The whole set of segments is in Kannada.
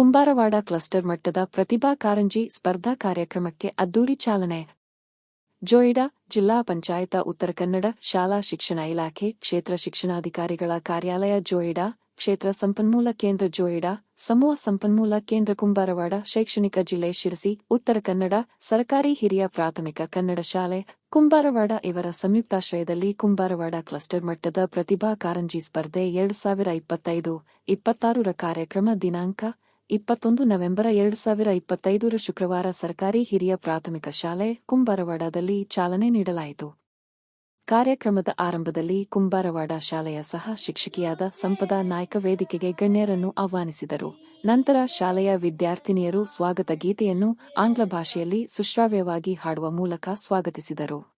ಕುಂಬಾರವಾಡ ಕ್ಲಸ್ಟರ್ ಮಟ್ಟದ ಪ್ರತಿಭಾ ಕಾರಂಜಿ ಸ್ಪರ್ಧಾ ಕಾರ್ಯಕ್ರಮಕ್ಕೆ ಅದ್ದೂರಿ ಚಾಲನೆ. ಜೋಯಿಡಾ ಜಿಲ್ಲಾ ಪಂಚಾಯತ ಉತ್ತರ ಕನ್ನಡ ಶಾಲಾ ಶಿಕ್ಷಣ ಇಲಾಖೆ ಕ್ಷೇತ್ರ ಶಿಕ್ಷಣಾಧಿಕಾರಿಗಳ ಕಾರ್ಯಾಲಯ ಜೋಯಿಡಾ, ಕ್ಷೇತ್ರ ಸಂಪನ್ಮೂಲ ಕೇಂದ್ರ ಜೋಯಿಡಾ, ಸಮೂಹ ಸಂಪನ್ಮೂಲ ಕೇಂದ್ರ ಕುಂಬಾರವಾಡ, ಶೈಕ್ಷಣಿಕ ಜಿಲ್ಲೆ ಶಿರಸಿ, ಉತ್ತರ ಕನ್ನಡ, ಸರ್ಕಾರಿ ಹಿರಿಯ ಪ್ರಾಥಮಿಕ ಕನ್ನಡ ಶಾಲೆ, ಕುಂಬಾರವಾಡ ಇವರ ಸಂಯುಕ್ತಾಶ್ರಯದಲ್ಲಿ ಕುಂಬಾರವಾಡ ಕ್ಲಸ್ಟರ್ ಮಟ್ಟದ ಪ್ರತಿಭಾ ಕಾರಂಜಿ ಸ್ಪರ್ಧೆ ಎರಡು ಸಾವಿರ ಇಪ್ಪತ್ತೈದು, ಇಪ್ಪತ್ತಾರರ ಕಾರ್ಯಕ್ರಮ ದಿನಾಂಕ ಇಪ್ಪತ್ತೊಂದು ನವೆಂಬರ್ ಎರಡು ಸಾವಿರ ಇಪ್ಪತ್ತೈದರ ಶುಕ್ರವಾರ ಸರ್ಕಾರಿ ಹಿರಿಯ ಪ್ರಾಥಮಿಕ ಶಾಲೆ, ಕುಂಬಾರವಾಡದಲ್ಲಿ ಚಾಲನೆ ನೀಡಲಾಯಿತು. ಕಾರ್ಯಕ್ರಮದ ಆರಂಭದಲ್ಲಿ ಕುಂಬಾರವಾಡ ಶಾಲೆಯ ಸಹ ಶಿಕ್ಷಕಿಯಾದ ಸಂಪದ ನಾಯ್ಕ ವೇದಿಕೆಗೆ ಗಣ್ಯರನ್ನು ಆಹ್ವಾನಿಸಿದರು. ನಂತರ ಶಾಲೆಯ ವಿದ್ಯಾರ್ಥಿನಿಯರು ಸ್ವಾಗತ ಗೀತೆಯನ್ನು ಆಂಗ್ಲ ಭಾಷೆಯಲ್ಲಿ ಸುಶ್ರಾವ್ಯವಾಗಿ ಹಾಡುವ ಮೂಲಕ ಸ್ವಾಗತಿಸಿದರು.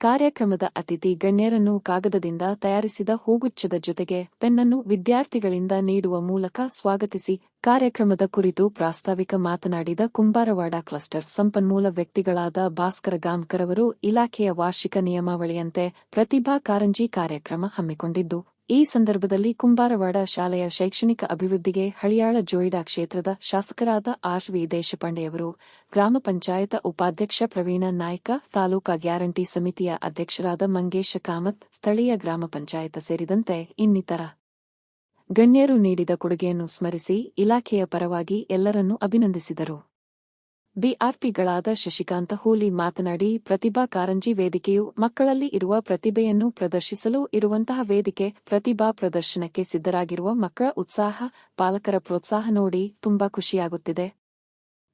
ಕಾರ್ಯಕ್ರಮದ ಅತಿಥಿ ಗಣ್ಯರನ್ನು ಕಾಗದದಿಂದ ತಯಾರಿಸಿದ ಹೂಗುಚ್ಛದ ಜೊತೆಗೆ ಪೆನ್ನನ್ನು ವಿದ್ಯಾರ್ಥಿಗಳಿಂದ ನೀಡುವ ಮೂಲಕ ಸ್ವಾಗತಿಸಿ ಕಾರ್ಯಕ್ರಮದ ಕುರಿತು ಪ್ರಾಸ್ತಾವಿಕ ಮಾತನಾಡಿದ ಕುಂಬಾರವಾಡ ಕ್ಲಸ್ಟರ್ ಸಂಪನ್ಮೂಲ ವ್ಯಕ್ತಿಗಳಾದ ಭಾಸ್ಕರ ಗಾಮ್ಕರ್ ಅವರು ಇಲಾಖೆಯ ವಾರ್ಷಿಕ ನಿಯಮಾವಳಿಯಂತೆ ಪ್ರತಿಭಾ ಕಾರಂಜಿ ಕಾರ್ಯಕ್ರಮ ಹಮ್ಮಿಕೊಂಡಿದ್ದು ಈ ಸಂದರ್ಭದಲ್ಲಿ ಕುಂಬಾರವಾಡ ಶಾಲೆಯ ಶೈಕ್ಷಣಿಕ ಅಭಿವೃದ್ಧಿಗೆ ಹಳಿಯಾಳ ಜೋಯಿಡಾ ಕ್ಷೇತ್ರದ ಶಾಸಕರಾದ ಆರ್ ವಿ ದೇಶಪಾಂಡೆಯವರು, ಗ್ರಾಮ ಪಂಚಾಯತ ಉಪಾಧ್ಯಕ್ಷ ಪ್ರವೀಣ ನಾಯ್ಕ, ತಾಲೂಕಾ ಗ್ಯಾರಂಟಿ ಸಮಿತಿಯ ಅಧ್ಯಕ್ಷರಾದ ಮಂಗೇಶ ಕಾಮತ್, ಸ್ಥಳೀಯ ಗ್ರಾಮ ಪಂಚಾಯತ ಸೇರಿದಂತೆ ಇನ್ನಿತರ. ಗಣ್ಯರು ನೀಡಿದ ಕೊಡುಗೆಯನ್ನು ಸ್ಮರಿಸಿ ಇಲಾಖೆಯ ಪರವಾಗಿ ಎಲ್ಲರನ್ನೂ ಅಭಿನಂದಿಸಿದರು. ಬಿಆರ್ಪಿಗಳಾದ ಶಶಿಕಾಂತ ಹೂಲಿ ಮಾತನಾಡಿ, ಪ್ರತಿಭಾ ಕಾರಂಜಿ ವೇದಿಕೆಯು ಮಕ್ಕಳಲ್ಲಿ ಇರುವ ಪ್ರತಿಭೆಯನ್ನು ಪ್ರದರ್ಶಿಸಲು ಇರುವಂತಹ ವೇದಿಕೆ ಪ್ರತಿಭಾ ಪ್ರದರ್ಶನಕ್ಕೆ ಸಿದ್ಧರಾಗಿರುವ ಮಕ್ಕಳ ಉತ್ಸಾಹ, ಪಾಲಕರ ಪ್ರೋತ್ಸಾಹ ನೋಡಿ ತುಂಬಾ ಖುಷಿಯಾಗುತ್ತಿದೆ.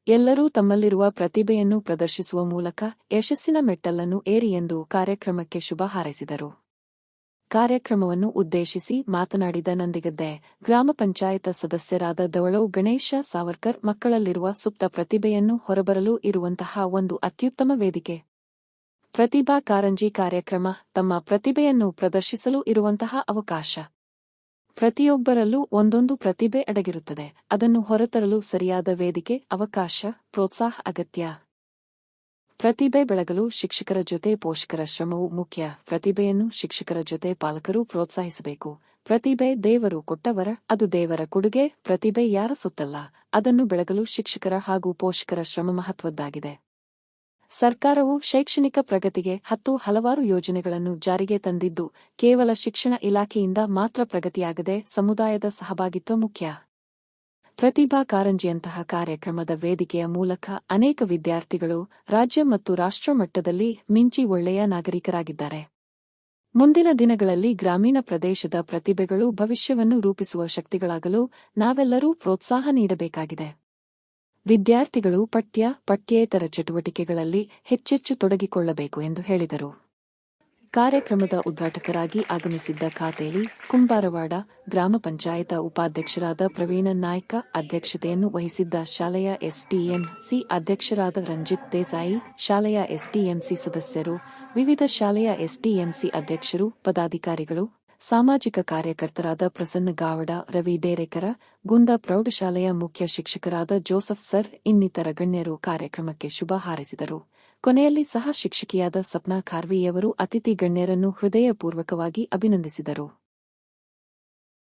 ಎಲ್ಲರೂ ತಮ್ಮಲ್ಲಿರುವ ಪ್ರತಿಭೆಯನ್ನು ಪ್ರದರ್ಶಿಸುವ ಮೂಲಕ ಯಶಸ್ಸಿನ ಮೆಟ್ಟಲನ್ನು ಏರಿ ಎಂದು ಕಾರ್ಯಕ್ರಮಕ್ಕೆ ಶುಭ ಹಾರೈಸಿದರು. ಕಾರ್ಯಕ್ರಮವನ್ನು ಉದ್ದೇಶಿಸಿ ಮಾತನಾಡಿದ ನಂದಿಗದ್ದೆ, ಗ್ರಾಮ ಪಂಚಾಯತ ಸದಸ್ಯರಾದ ದವಳು ಗಣೇಶ ಸಾವರ್ಕರ್ ಮಕ್ಕಳಲ್ಲಿರುವ ಸುಪ್ತ ಪ್ರತಿಭೆಯನ್ನು ಹೊರಬರಲು ಇರುವಂತಹ ಒಂದು ಅತ್ಯುತ್ತಮ ವೇದಿಕೆ. ಪ್ರತಿಭಾ ಕಾರಂಜಿ ಕಾರ್ಯಕ್ರಮ ತಮ್ಮ ಪ್ರತಿಭೆಯನ್ನು ಪ್ರದರ್ಶಿಸಲು ಇರುವಂತಹ ಅವಕಾಶ. ಪ್ರತಿಯೊಬ್ಬರಲ್ಲೂ ಒಂದೊಂದು ಪ್ರತಿಭೆ ಅಡಗಿರುತ್ತದೆ, ಅದನ್ನು ಹೊರತರಲು ಸರಿಯಾದ ವೇದಿಕೆ, ಅವಕಾಶ, ಪ್ರೋತ್ಸಾಹ ಅಗತ್ಯ. ಪ್ರತಿಭೆ ಬೆಳಗಲು ಶಿಕ್ಷಕರ ಜೊತೆ ಪೋಷಕರ ಶ್ರಮವು ಮುಖ್ಯ. ಪ್ರತಿಭೆಯನ್ನು ಶಿಕ್ಷಕರ ಜೊತೆ ಪಾಲಕರು ಪ್ರೋತ್ಸಾಹಿಸಬೇಕು. ಪ್ರತಿಭೆ ದೇವರು ಕೊಟ್ಟವರ ಅದು ದೇವರ ಕೊಡುಗೆ. ಪ್ರತಿಭೆ ಯಾರ ಸುತ್ತಲ್ಲ, ಅದನ್ನು ಬೆಳಗಲು ಶಿಕ್ಷಕರ ಹಾಗೂ ಪೋಷಕರ ಶ್ರಮ ಮಹತ್ವದ್ದಾಗಿದೆ. ಸರ್ಕಾರವು ಶೈಕ್ಷಣಿಕ ಪ್ರಗತಿಗೆ ಹತ್ತು ಹಲವಾರು ಯೋಜನೆಗಳನ್ನು ಜಾರಿಗೆ ತಂದಿದ್ದು, ಕೇವಲ ಶಿಕ್ಷಣ ಇಲಾಖೆಯಿಂದ ಮಾತ್ರ ಪ್ರಗತಿಯಾಗದೆ ಸಮುದಾಯದ ಸಹಭಾಗಿತ್ವ ಮುಖ್ಯ. ಪ್ರತಿಭಾ ಕಾರಂಜಿಯಂತಹ ಕಾರ್ಯಕ್ರಮದ ವೇದಿಕೆಯ ಮೂಲಕ ಅನೇಕ ವಿದ್ಯಾರ್ಥಿಗಳು ರಾಜ್ಯ ಮತ್ತು ರಾಷ್ಟ್ರ ಮಟ್ಟದಲ್ಲಿ ಮಿಂಚಿ ಒಳ್ಳೆಯ ನಾಗರಿಕರಾಗಿದ್ದಾರೆ. ಮುಂದಿನ ದಿನಗಳಲ್ಲಿ ಗ್ರಾಮೀಣ ಪ್ರದೇಶದ ಪ್ರತಿಭೆಗಳು ಭವಿಷ್ಯವನ್ನು ರೂಪಿಸುವ ಶಕ್ತಿಗಳಾಗಲು ನಾವೆಲ್ಲರೂ ಪ್ರೋತ್ಸಾಹ ನೀಡಬೇಕಾಗಿದೆ. ವಿದ್ಯಾರ್ಥಿಗಳು ಪಠ್ಯ, ಪಠ್ಯೇತರ ಚಟುವಟಿಕೆಗಳಲ್ಲಿ ಹೆಚ್ಚೆಚ್ಚು ತೊಡಗಿಕೊಳ್ಳಬೇಕು ಎಂದು ಹೇಳಿದರು. ಕಾರ್ಯಕ್ರಮದ ಉದ್ಘಾಟಕರಾಗಿ ಆಗಮಿಸಿದ್ದ ಖಾತೆಯಲ್ಲಿ ಕುಂಬಾರವಾಡ ಗ್ರಾಮ ಪಂಚಾಯತ ಉಪಾಧ್ಯಕ್ಷರಾದ ಪ್ರವೀಣ ನಾಯ್ಕ ಅಧ್ಯಕ್ಷತೆಯನ್ನು ವಹಿಸಿದ್ದ ಶಾಲೆಯ ಎಸ್ಡಿಎಂಸಿ ಅಧ್ಯಕ್ಷರಾದ ರಂಜಿತ್ ದೇಸಾಯಿ, ಶಾಲೆಯ ಎಸ್ಡಿಎಂಸಿ ಸದಸ್ಯರು, ವಿವಿಧ ಶಾಲೆಯ ಎಸ್ಡಿಎಂಸಿ ಅಧ್ಯಕ್ಷರು, ಪದಾಧಿಕಾರಿಗಳು, ಸಾಮಾಜಿಕ ಕಾರ್ಯಕರ್ತರಾದ ಪ್ರಸನ್ನ ಗಾವಡ, ರವಿ ಡೇರೇಕರ, ಗುಂದ ಪ್ರೌಢಶಾಲೆಯ ಮುಖ್ಯ ಶಿಕ್ಷಕರಾದ ಜೋಸೆಫ್ ಸರ್, ಇನ್ನಿತರ ಗಣ್ಯರು ಕಾರ್ಯಕ್ರಮಕ್ಕೆ ಶುಭ ಹಾರೈಸಿದರು. ಕೊನೆಯಲ್ಲಿ ಸಹ ಶಿಕ್ಷಕಿಯಾದ ಸಪ್ನಾ ಖಾರ್ವಿಯವರು ಅತಿಥಿ ಗಣ್ಯರನ್ನು ಹೃದಯಪೂರ್ವಕವಾಗಿ ಅಭಿನಂದಿಸಿದರು.